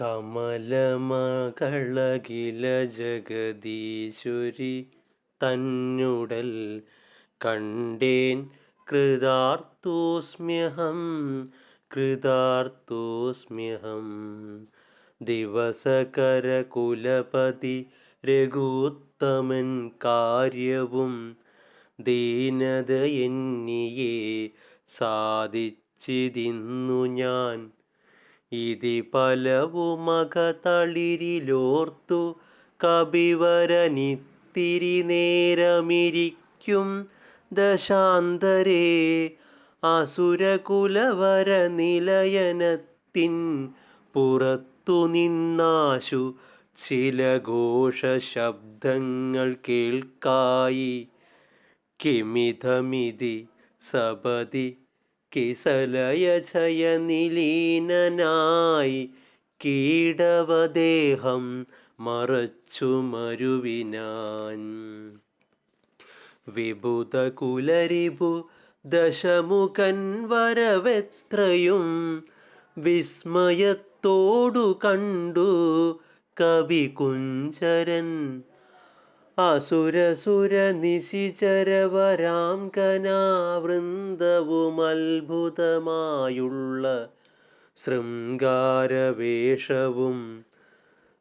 കമലമകളകില ജഗദീശ്വരി തന്നുടൽ കണ്ടേൻ കൃതാർത്ഥോസ്മ്യഹം കൃതാർത്ഥോസ്മ്യഹം. ദിവസകരകുലപതി രഘുത്തമൻ കാര്യവും ദീനതയെന്നിയേ സാധിച്ചിതിന്നു ഞാൻ. ഇതി പലവുമകതളിരിലോർത്തു കപിവരനിത്തിരി നേരമിരിക്കും ദശാന്തരേ. അസുരകുലവര നിലയനത്തിൻ പുറത്തു നിന്നാശു ചില ഘോഷശബ്ദങ്ങൾ കേൾക്കായി. കിമിതമിതി സപതി കിസലയചയനിലീനനായി കീടവദേഹം മറച്ചു മരുവിനാൻ വിഭുതകുലരിപു ദശമുഖൻ വരവെത്രയും വിസ്മയത്തോടു കണ്ടു കവികുഞ്ചരൻ അസുരസുര നിശിചരവരാം കനാവൃന്ദവും അത്ഭുതമായുള്ള ശൃംഗാരവേഷവും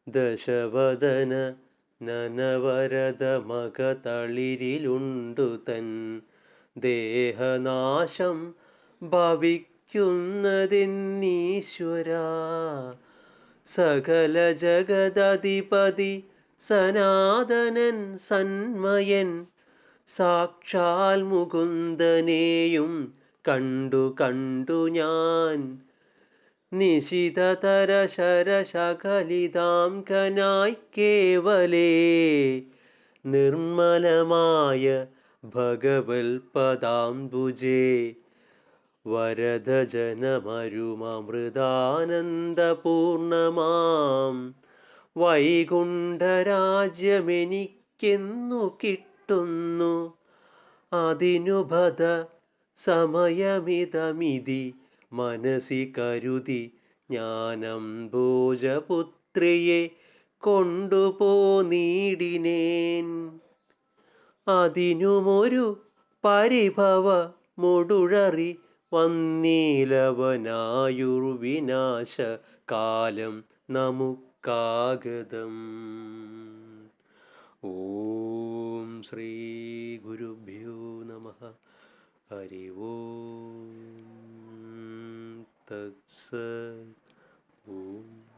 ദശവദന നനവരത മകതളിരിലുണ്ടു തൻ ദേഹനാശം ഭവിക്കുന്നതെന്നീശ്വര സകല ജഗദധിപതി സനാതനൻ സന്മയൻ സാക്ഷാൽ മുകുന്ദനെയും കണ്ടു കണ്ടു ഞാൻ. നിശിതതര ശരശകലിതാംകനായി കേവലേ നിർമ്മലമായ ഭഗവൽപദാംബുജേ. വരദജനമരുമമൃതാനന്ദപൂർണമാം. വൈകുണ്ഠരാജ്യമെനിക്കെന്നു കിട്ടുന്നു. അതിനുപത സമയമിതമിതി മനസി കരുതി ജ്ഞാനം ഭോജപുത്രിയെ കൊണ്ടുപോനീടിനേൻ അതിനുമൊരു പരിഭവ മൊടുഴറി വന്നീലവനായുർവിനാശ കാലം നമുക്കാഗതം ഓം ശ്രീ ഗുരുഭ്യോ നമ. ഹരി ഓം. തത്സത്